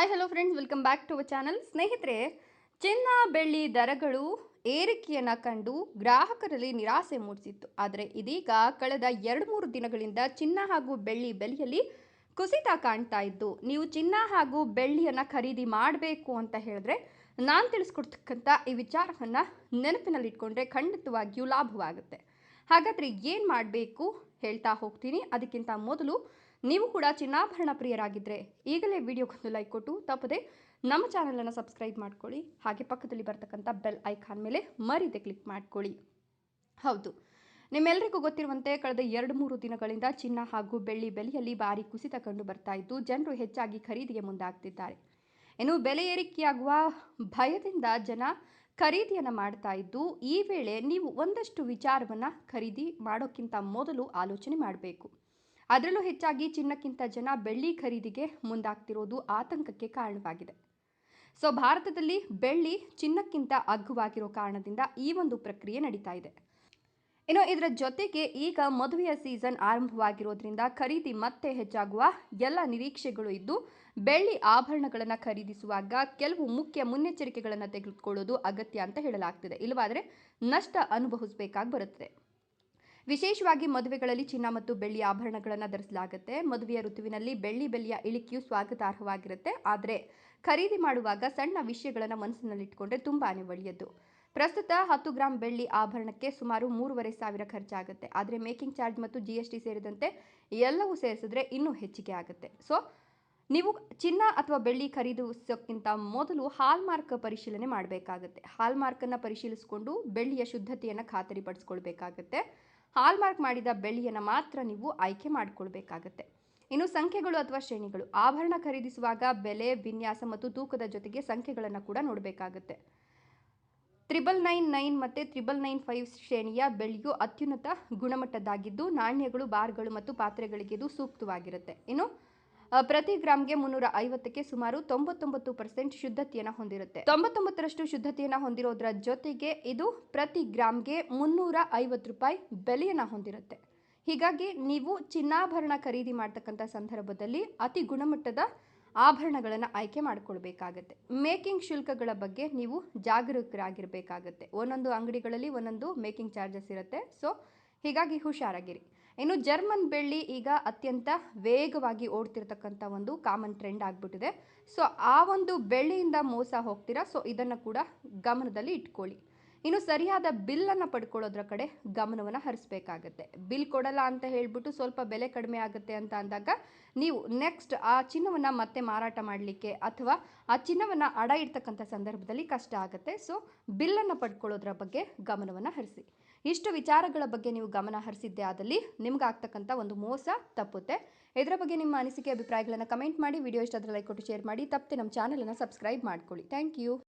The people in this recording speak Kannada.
Hi hello friends welcome back to our channel ಸ್ನೇಹಿತರೆ ಚಿನ್ನ, ಬೆಳ್ಳಿ, ದರಗಳು, ಏರಿಕೆಯನ್ನು ಕಂಡು ಗ್ರಾಹಕರಲ್ಲಿ ನಿರಾಸೆ ಮೂಡಿಸಿತ್ತು. ಆದರೆ ಇದೀಗ ಕಳೆದ ಎರಡು ಮೂರು ದಿನಗಳಿಂದ ಚಿನ್ನ ಹಾಗೂ ಬೆಳ್ಳಿ ಬೆಲೆಯಲ್ಲಿ ಕುಸಿತ ಕಾಣ್ತಾ ಇದ್ದು, ನೀವು ಚಿನ್ನ ಹಾಗೂ ಬೆಳ್ಳಿಯನ್ನು ಖರೀದಿ ಮಾಡಬೇಕು ಅಂತ ಹೇಳಿದ್ರೆ ನಾನು ತಿಳಿಸ್ಕೊಡ್ತಕ್ಕಂಥ ಈ ವಿಚಾರವನ್ನು ನೆನಪಿನಲ್ಲಿಟ್ಕೊಂಡ್ರೆ ಖಂಡಿತವಾಗಿಯೂ ಲಾಭವಾಗುತ್ತೆ. ಹಾಗಾದರೆ ಏನು ಮಾಡಬೇಕು ಹೇಳ್ತಾ ಹೋಗ್ತೀನಿ. ಅದಕ್ಕಿಂತ ಮೊದಲು ನೀವು ಕೂಡ ಚಿನ್ನಾಭರಣ ಪ್ರಿಯರಾಗಿದ್ದರೆ ಈಗಲೇ ವಿಡಿಯೋಗೊಂದು ಲೈಕ್ ಕೊಟ್ಟು ತಪ್ಪದೆ ನಮ್ಮ ಚಾನಲನ್ನು ಸಬ್ಸ್ಕ್ರೈಬ್ ಮಾಡ್ಕೊಳ್ಳಿ. ಹಾಗೆ ಪಕ್ಕದಲ್ಲಿ ಬರ್ತಕ್ಕಂಥ ಬೆಲ್ ಐಕಾನ್ ಮೇಲೆ ಮರಿದೆ ಕ್ಲಿಕ್ ಮಾಡ್ಕೊಳ್ಳಿ. ಹೌದು. ನಿಮ್ಮೆಲ್ಲರಿಗೂ ಗೊತ್ತಿರುವಂತೆ ಕಳೆದ ಎರಡು ಮೂರು ದಿನಗಳಿಂದ ಚಿನ್ನ ಹಾಗೂ ಬೆಳ್ಳಿ ಬೆಲೆಯಲ್ಲಿ ಭಾರಿ ಕುಸಿತ ಕಂಡು ಬರ್ತಾ ಇದ್ದು ಜನರು ಹೆಚ್ಚಾಗಿ ಖರೀದಿಗೆ ಮುಂದಾಗ್ತಿದ್ದಾರೆ. ಇನ್ನು ಬೆಲೆ ಏರಿಕೆಯಾಗುವ ಭಯದಿಂದ ಜನ ಖರೀದಿಯನ್ನು ಮಾಡ್ತಾ ಇದ್ದು ಈ ವೇಳೆ ನೀವು ಒಂದಷ್ಟು ವಿಚಾರವನ್ನು ಖರೀದಿ ಮಾಡೋಕ್ಕಿಂತ ಮೊದಲು ಆಲೋಚನೆ ಮಾಡಬೇಕು. ಅದರಲ್ಲೂ ಹೆಚ್ಚಾಗಿ ಚಿನ್ನಕ್ಕಿಂತ ಜನ ಬೆಳ್ಳಿ ಖರೀದಿಗೆ ಮುಂದಾಗ್ತಿರೋದು ಆತಂಕಕ್ಕೆ ಕಾರಣವಾಗಿದೆ. ಸೊ, ಭಾರತದಲ್ಲಿ ಬೆಳ್ಳಿ ಚಿನ್ನಕ್ಕಿಂತ ಅಗ್ಗವಾಗಿರೋ ಕಾರಣದಿಂದ ಈ ಒಂದು ಪ್ರಕ್ರಿಯೆ ನಡೀತಾ ಇದೆ. ಇನ್ನು ಇದರ ಜೊತೆಗೆ ಈಗ ಮದುವೆಯ ಸೀಸನ್ ಆರಂಭವಾಗಿರೋದ್ರಿಂದ ಖರೀದಿ ಮತ್ತೆ ಹೆಚ್ಚಾಗುವ ಎಲ್ಲ ನಿರೀಕ್ಷೆಗಳು ಇದ್ದು, ಬೆಳ್ಳಿ ಆಭರಣಗಳನ್ನು ಖರೀದಿಸುವಾಗ ಕೆಲವು ಮುಖ್ಯ ಮುನ್ನೆಚ್ಚರಿಕೆಗಳನ್ನು ತೆಗೆದುಕೊಳ್ಳೋದು ಅಗತ್ಯ ಅಂತ ಹೇಳಲಾಗ್ತಿದೆ. ಇಲ್ಲವಾದರೆ ನಷ್ಟ ಅನುಭವಿಸಬೇಕಾಗಿ ಬರುತ್ತದೆ. ವಿಶೇಷವಾಗಿ ಮದುವೆಗಳಲ್ಲಿ ಚಿನ್ನ ಮತ್ತು ಬೆಳ್ಳಿ ಆಭರಣಗಳನ್ನು ಧರಿಸಲಾಗುತ್ತೆ. ಮದುವೆಯ ಋತುವಿನಲ್ಲಿ ಬೆಳ್ಳಿ ಬೆಳ್ಳಿಯ ಇಳಿಕೆಯು ಸ್ವಾಗತಾರ್ಹವಾಗಿರುತ್ತೆ. ಆದರೆ ಖರೀದಿ ಮಾಡುವಾಗ ಸಣ್ಣ ವಿಷಯಗಳನ್ನು ಮನಸ್ಸಿನಲ್ಲಿಟ್ಟುಕೊಂಡ್ರೆ ತುಂಬಾನೇ ಒಳ್ಳೆಯದು. ಪ್ರಸ್ತುತ ಹತ್ತು ಗ್ರಾಂ ಬೆಳ್ಳಿ ಆಭರಣಕ್ಕೆ ಸುಮಾರು ಮೂರುವರೆ ಸಾವಿರ ಖರ್ಚಾಗುತ್ತೆ. ಆದರೆ ಮೇಕಿಂಗ್ ಚಾರ್ಜ್ ಮತ್ತು ಜಿ ಎಸ್ ಟಿ ಸೇರಿದಂತೆ ಎಲ್ಲವೂ ಸೇರಿಸಿದ್ರೆ ಇನ್ನೂ ಹೆಚ್ಚಿಗೆ ಆಗುತ್ತೆ. ಸೊ, ನೀವು ಚಿನ್ನ ಅಥವಾ ಬೆಳ್ಳಿ ಖರೀದಿಸೋಕ್ಕಿಂತ ಮೊದಲು ಹಾಲ್ಮಾರ್ಕ್ ಪರಿಶೀಲನೆ ಮಾಡಬೇಕಾಗುತ್ತೆ. ಹಾಲ್ಮಾರ್ಕನ್ನು ಪರಿಶೀಲಿಸಿಕೊಂಡು ಬೆಳ್ಳಿಯ ಶುದ್ಧತೆಯನ್ನು ಖಾತರಿಪಡಿಸ್ಕೊಳ್ಬೇಕಾಗತ್ತೆ. ಹಾಲ್ಮಾರ್ಕ್ ಮಾಡಿದ ಬೆಳ್ಳಿಯನ್ನು ಮಾತ್ರ ನೀವು ಆಯ್ಕೆ ಮಾಡಿಕೊಳ್ಬೇಕಾಗತ್ತೆ. ಇನ್ನು ಸಂಖ್ಯೆಗಳು ಅಥವಾ ಶ್ರೇಣಿಗಳು, ಆಭರಣ ಖರೀದಿಸುವಾಗ ಬೆಲೆ, ವಿನ್ಯಾಸ ಮತ್ತು ತೂಕದ ಜೊತೆಗೆ ಸಂಖ್ಯೆಗಳನ್ನು ಕೂಡ ನೋಡಬೇಕಾಗುತ್ತೆ. ತ್ರಿಬಲ್ ನೈನ್ ನೈನ್ ಮತ್ತು ತ್ರಿಬಲ್ ನೈನ್ ಫೈವ್ ಶ್ರೇಣಿಯ ಬೆಳ್ಳಿಯು ಅತ್ಯುನ್ನತ ಗುಣಮಟ್ಟದ್ದಾಗಿದ್ದು, ನಾಣ್ಯಗಳು, ಬಾರ್ಗಳು ಮತ್ತು ಪಾತ್ರೆಗಳಿಗೆ ಇದು ಸೂಕ್ತವಾಗಿರುತ್ತೆ. ಇನ್ನು ಪ್ರತಿ ಗ್ರಾಮ್ಗೆ ಮುನ್ನೂರ ಐವತ್ತಕ್ಕೆ ಸುಮಾರು ತೊಂಬತ್ತೊಂಬತ್ತು ಪರ್ಸೆಂಟ್ ಶುದ್ಧತೆಯನ್ನು ಹೊಂದಿರುತ್ತೆ. ತೊಂಬತ್ತೊಂಬತ್ತರಷ್ಟು ಶುದ್ಧತೆಯನ್ನು ಹೊಂದಿರೋದ್ರ ಜೊತೆಗೆ ಇದು ಪ್ರತಿ ಗ್ರಾಮ್ಗೆ ಮುನ್ನೂರ ಐವತ್ತು ರೂಪಾಯಿ ಬೆಲೆಯನ್ನು ಹೊಂದಿರುತ್ತೆ. ಹೀಗಾಗಿ ನೀವು ಚಿನ್ನಾಭರಣ ಖರೀದಿ ಮಾಡ್ತಕ್ಕಂಥ ಸಂದರ್ಭದಲ್ಲಿ ಅತಿ ಗುಣಮಟ್ಟದ ಆಭರಣಗಳನ್ನು ಆಯ್ಕೆ ಮಾಡಿಕೊಳ್ಬೇಕಾಗತ್ತೆ. ಮೇಕಿಂಗ್ ಶುಲ್ಕಗಳ ಬಗ್ಗೆ ನೀವು ಜಾಗರೂಕರಾಗಿರಬೇಕಾಗತ್ತೆ. ಒಂದೊಂದು ಅಂಗಡಿಗಳಲ್ಲಿ ಒಂದೊಂದು ಮೇಕಿಂಗ್ ಚಾರ್ಜಸ್ ಇರುತ್ತೆ. ಸೊ, ಹೀಗಾಗಿ ಹುಷಾರಾಗಿರಿ. ಇನ್ನು ಜರ್ಮನ್ ಬೆಳ್ಳಿ ಈಗ ಅತ್ಯಂತ ವೇಗವಾಗಿ ಓಡ್ತಿರ್ತಕ್ಕಂಥ ಒಂದು ಕಾಮನ್ ಟ್ರೆಂಡ್ ಆಗಿಬಿಟ್ಟಿದೆ. ಸೊ ಆ ಒಂದು ಬೆಳ್ಳಿಯಿಂದ ಮೋಸ ಹೋಗ್ತೀರಾ? ಸೊ ಇದನ್ನು ಕೂಡ ಗಮನದಲ್ಲಿ ಇಟ್ಕೊಳ್ಳಿ. ಇನ್ನು ಸರಿಯಾದ ಬಿಲ್ಲನ್ನು ಪಡ್ಕೊಳ್ಳೋದ್ರ ಕಡೆ ಗಮನವನ್ನು ಹರಿಸ್ಬೇಕಾಗತ್ತೆ. ಬಿಲ್ ಕೊಡಲ್ಲ ಅಂತ ಹೇಳ್ಬಿಟ್ಟು ಸ್ವಲ್ಪ ಬೆಲೆ ಕಡಿಮೆ ಆಗುತ್ತೆ ಅಂತ ಅಂದಾಗ ನೀವು ನೆಕ್ಸ್ಟ್ ಆ ಚಿನ್ನವನ್ನು ಮತ್ತೆ ಮಾರಾಟ ಮಾಡಲಿಕ್ಕೆ ಅಥವಾ ಆ ಚಿನ್ನವನ್ನು ಅಡ ಇಡ್ತಕ್ಕಂಥ ಸಂದರ್ಭದಲ್ಲಿ ಕಷ್ಟ ಆಗುತ್ತೆ. ಸೊ ಬಿಲ್ಲನ್ನು ಪಡ್ಕೊಳ್ಳೋದ್ರ ಬಗ್ಗೆ ಗಮನವನ್ನು ಹರಿಸಿ. ಇಷ್ಟು ವಿಚಾರಗಳ ಬಗ್ಗೆ ನೀವು ಗಮನ ಹರಿಸಿದ್ದೆ ಆದಲ್ಲಿ ನಿಮ್ಗೆ ಆಗ್ತಕ್ಕಂಥ ಒಂದು ಮೋಸ ತಪ್ಪುತ್ತೆ. ಇದರ ಬಗ್ಗೆ ನಿಮ್ಮ ಅನಿಸಿಕೆ, ಅಭಿಪ್ರಾಯಗಳನ್ನು ಕಮೆಂಟ್ ಮಾಡಿ. ವಿಡಿಯೋ ಇಷ್ಟ ಆದರೆ ಲೈಕ್ ಕೊಟ್ಟು ಶೇರ್ ಮಾಡಿ. ತಪ್ಪದೆ ನಮ್ಮ ಚಾನಲನ್ನು ಸಬ್ಸ್ಕ್ರೈಬ್ ಮಾಡ್ಕೊಳ್ಳಿ. Thank you